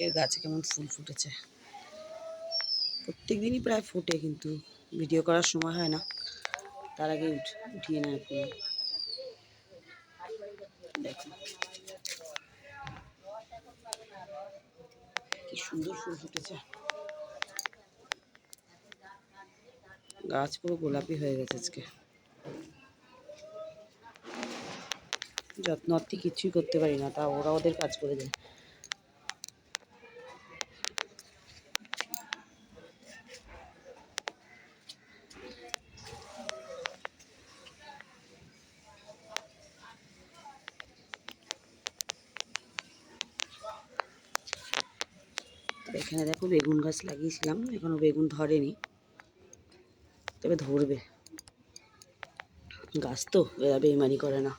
আজকের গাছে কেমন ফুল ফুটেছে। প্রত্যেক দিনই প্রায় ফোটে কিন্তু ভিডিও করার সময় হয় না। তার আগে উঠ, উঠিয়ে নেয় ফুল। কি সুন্দর ফুল ফুটেছে। গাছ পুরো গোলাপি হয়ে গেছে আজকে। যত্ন কিছুই করতে পারি না, তা ওরা ওদের কাজ করে দেয়। তো এখানে দেখো বেগুন গাছ লাগিয়েছিলাম, এখনও বেগুন ধরেনি। তবে ধরবে। গাছ তো, এরা বেইমানি করে না।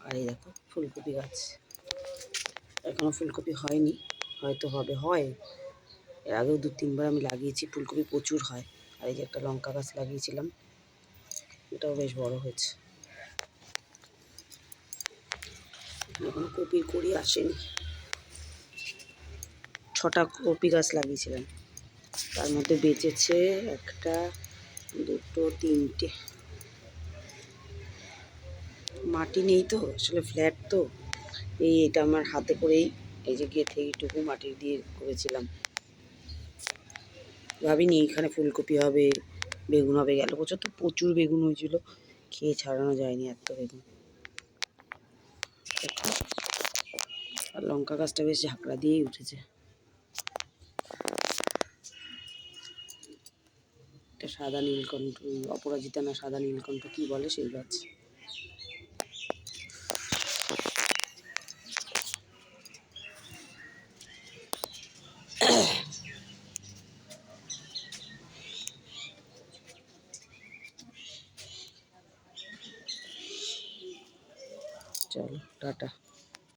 আর এই দেখো, ফুলকপি গাছ। এখনও ফুলকপি হয়নি, হয়তো হবে, হয়। এর আগেও দু তিনবার আমি লাগিয়েছি, ফুলকপি প্রচুর হয়। আর এই যে একটা লঙ্কা গাছ লাগিয়েছিলাম, এটাও বেশ বড় হয়েছে। এখনও কপির কড়ি আসেনি। ছটা কপি গাছ লাগিয়েছিলাম। তার মধ্যে বেঁচেছে একটা, দুটো, তিনটে। মাটি নেই তো, আসলে ফ্ল্যাট তো। এই এটা আমার হাতে করেই এই যে গেঁথে এইটুকু মাটি দিয়ে করেছিলাম। ভাবিনি এখানে ফুলকপি হবে, বেগুন হবে, গেল বছর তো প্রচুর বেগুন হয়েছিল, খেয়ে ছাড়ানো যায়নি এত বেগুন। আর লঙ্কা গাছটা বেশ ঝাঁকড়া দিয়েই উঠেছে। সাদা নীলকণ্ঠ অপরাজিতা না সাদা নীলকণ্ঠ কি বলে সেই গাছ চলো টাটা।